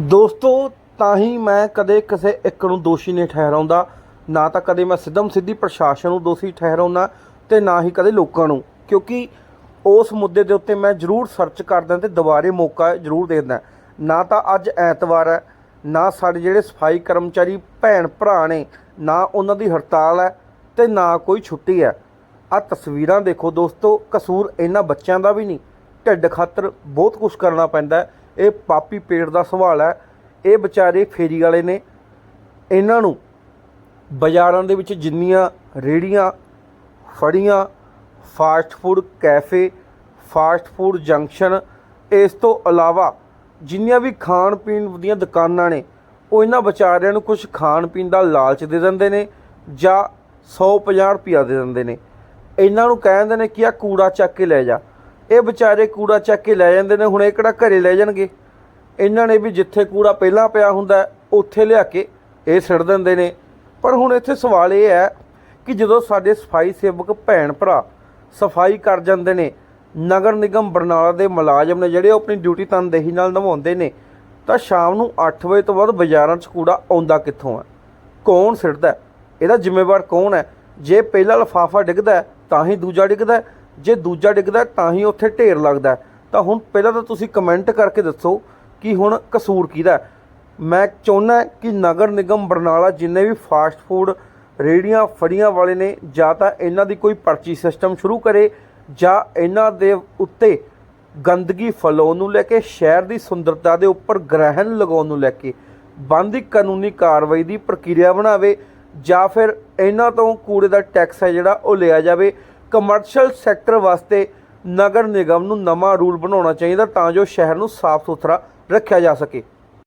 ਦੋਸਤੋ, ਤਾਂ ਹੀ ਮੈਂ ਕਦੇ ਕਿਸੇ ਇੱਕ ਨੂੰ ਦੋਸ਼ੀ ਨਹੀਂ ਠਹਿਰਾਉਂਦਾ। ਨਾ ਤਾਂ ਕਦੇ ਮੈਂ ਸਿੱਧਮ ਸਿੱਧੀ ਪ੍ਰਸ਼ਾਸਨ ਨੂੰ ਦੋਸ਼ੀ ਠਹਿਰਾਉਂਦਾ ਤੇ ਨਾ ਹੀ ਕਦੇ ਲੋਕਾਂ ਨੂੰ। ਕਿਉਂਕਿ ਉਸ ਮੁੱਦੇ ਦੇ ਉੱਤੇ ਮੈਂ ਜ਼ਰੂਰ ਸਰਚ ਕਰਦਾ ਤੇ ਦੁਬਾਰੇ ਮੌਕਾ ਜ਼ਰੂਰ ਦੇਖਦਾ ਨਾ ਤਾਂ ਅੱਜ ਐਤਵਾਰ ਹੈ, ਨਾ ਸਾਡੇ ਜਿਹੜੇ ਸਫ਼ਾਈ ਕਰਮਚਾਰੀ ਭੈਣ ਭਰਾ ਨੇ, ਨਾ ਉਹਨਾਂ ਦੀ ਹੜਤਾਲ ਹੈ ਤੇ ਨਾ ਕੋਈ ਛੁੱਟੀ ਹੈ। ਆ ਤਸਵੀਰਾਂ ਦੇਖੋ ਦੋਸਤੋ, ਕਸੂਰ ਇਹਨਾਂ ਬੱਚਿਆਂ ਦਾ ਵੀ ਨਹੀਂ। ਢਿੱਡ ਖਾਤਰ ਬਹੁਤ ਕੁਝ ਕਰਨਾ ਪੈਂਦਾ ਇਹ ਪਾਪੀ ਪੇਟ ਦਾ ਸਵਾਲ ਹੈ। ਇਹ ਵਿਚਾਰੇ ਫੇਰੀ ਵਾਲੇ ਨੇ। ਇਹਨਾਂ ਨੂੰ ਬਾਜ਼ਾਰਾਂ ਦੇ ਵਿੱਚ ਜਿੰਨੀਆਂ ਰੇੜੀਆਂ, ਫੜੀਆਂ, fast food cafe, fast food junction, ਇਸ ਤੋਂ ਇਲਾਵਾ ਜਿੰਨੀਆਂ ਵੀ ਖਾਣ ਪੀਣ ਦੀਆਂ ਦੁਕਾਨਾਂ ਨੇ, ਉਹ ਇਹਨਾਂ ਵਿਚਾਰਿਆਂ ਨੂੰ ਕੁਝ ਖਾਣ ਪੀਣ ਦਾ ਲਾਲਚ ਦੇ ਦਿੰਦੇ ਨੇ ਜਾਂ 150 ਰੁਪਿਆ ਦੇ ਦਿੰਦੇ ਨੇ। ਇਹਨਾਂ ਨੂੰ ਕਹਿੰਦੇ ਨੇ ਕਿ ਆ ਕੂੜਾ ਚੱਕ ਕੇ ਲੈ ਜਾ। ਇਹ ਵਿਚਾਰੇ ਕੂੜਾ ਚੱਕ ਕੇ ਲੈ ਜਾਂਦੇ ਨੇ, ਹੁਣ ਇਹ ਕਿਹੜਾ ਘਰੇ ਲੈ ਜਾਣਗੇ? ਇਹਨਾਂ ਨੇ ਵੀ ਜਿੱਥੇ ਕੂੜਾ ਪਹਿਲਾਂ ਪਿਆ ਹੁੰਦਾ, ਉੱਥੇ ਲਿਆ ਕੇ ਇਹ ਸਿੱਟ ਦਿੰਦੇ ਨੇ। ਪਰ ਹੁਣ ਇੱਥੇ ਸਵਾਲ ਇਹ ਹੈ ਕਿ ਜਦੋਂ ਸਾਡੇ ਸਫ਼ਾਈ ਸੇਵਕ ਭੈਣ ਭਰਾ ਸਫ਼ਾਈ ਕਰ ਜਾਂਦੇ ਨੇ, ਨਗਰ ਨਿਗਮ ਬਰਨਾਲਾ ਦੇ ਮੁਲਾਜ਼ਮ ਨੇ ਜਿਹੜੇ ਉਹ ਆਪਣੀ ਡਿਊਟੀ ਤਨਦੇਹੀ ਨਾਲ ਨਿਭਾਉਂਦੇ ਨੇ, ਤਾਂ ਸ਼ਾਮ ਨੂੰ 8 ਵਜੇ ਤੋਂ ਬਾਅਦ ਬਾਜ਼ਾਰਾਂ 'ਚ ਕੂੜਾ ਆਉਂਦਾ ਕਿੱਥੋਂ ਹੈ ਕੌਣ ਸਿੱਟਦਾ? ਇਹਦਾ ਜ਼ਿੰਮੇਵਾਰ ਕੌਣ ਹੈ? ਜੇ ਪਹਿਲਾ ਲਫਾਫਾ ਡਿੱਗਦਾ, ਤਾਂ ਹੀ ਦੂਜਾ ਡਿੱਗਦਾ ਜੇ ਦੂਜਾ ਡਿੱਗਦਾ ਤਾਂ ਹੀ ਉੱਥੇ ਢੇਰ ਲੱਗਦਾ ਤਾਂ ਹੁਣ ਪਹਿਲਾਂ ਤਾਂ ਤੁਸੀਂ ਕਮੈਂਟ ਕਰਕੇ ਦੱਸੋ ਕਿ ਹੁਣ ਕਸੂਰ ਕਿਹਦਾ ਮੈਂ ਚਾਹੁੰਦਾ ਕਿ ਨਗਰ ਨਿਗਮ ਬਰਨਾਲਾ ਜਿੰਨੇ ਵੀ ਫਾਸਟ ਫੂਡ ਰੇੜੀਆਂ ਫੜੀਆਂ ਵਾਲੇ ਨੇ, ਜਾਂ ਤਾਂ ਇਹਨਾਂ ਦੀ ਕੋਈ ਪਰਚੀ ਸਿਸਟਮ ਸ਼ੁਰੂ ਕਰੇ, ਜਾਂ ਇਹਨਾਂ ਦੇ ਉੱਤੇ ਗੰਦਗੀ ਫੈਲਾਉਣ ਨੂੰ ਲੈ ਕੇ, ਸ਼ਹਿਰ ਦੀ ਸੁੰਦਰਤਾ ਦੇ ਉੱਪਰ ਗ੍ਰਹਿਣ ਲਗਾਉਣ ਨੂੰ ਲੈ ਕੇ ਬੰਦੀ ਕਾਨੂੰਨੀ ਕਾਰਵਾਈ ਦੀ ਪ੍ਰਕਿਰਿਆ ਬਣਾਵੇ, ਜਾਂ ਫਿਰ ਇਹਨਾਂ ਤੋਂ ਕੂੜੇ ਦਾ ਟੈਕਸ ਹੈ ਜਿਹੜਾ ਉਹ ਲਿਆ ਜਾਵੇ। ਕਮਰਸ਼ੀਅਲ ਸੈਕਟਰ ਵਾਸਤੇ ਨਗਰ ਨਿਗਮ ਨੂੰ ਨਵਾਂ ਰੂਲ ਬਣਾਉਣਾ ਚਾਹੀਦਾ ਤਾਂ ਜੋ ਸ਼ਹਿਰ ਨੂੰ ਸਾਫ਼ ਸੁਥਰਾ ਰੱਖਿਆ ਜਾ ਸਕੇ।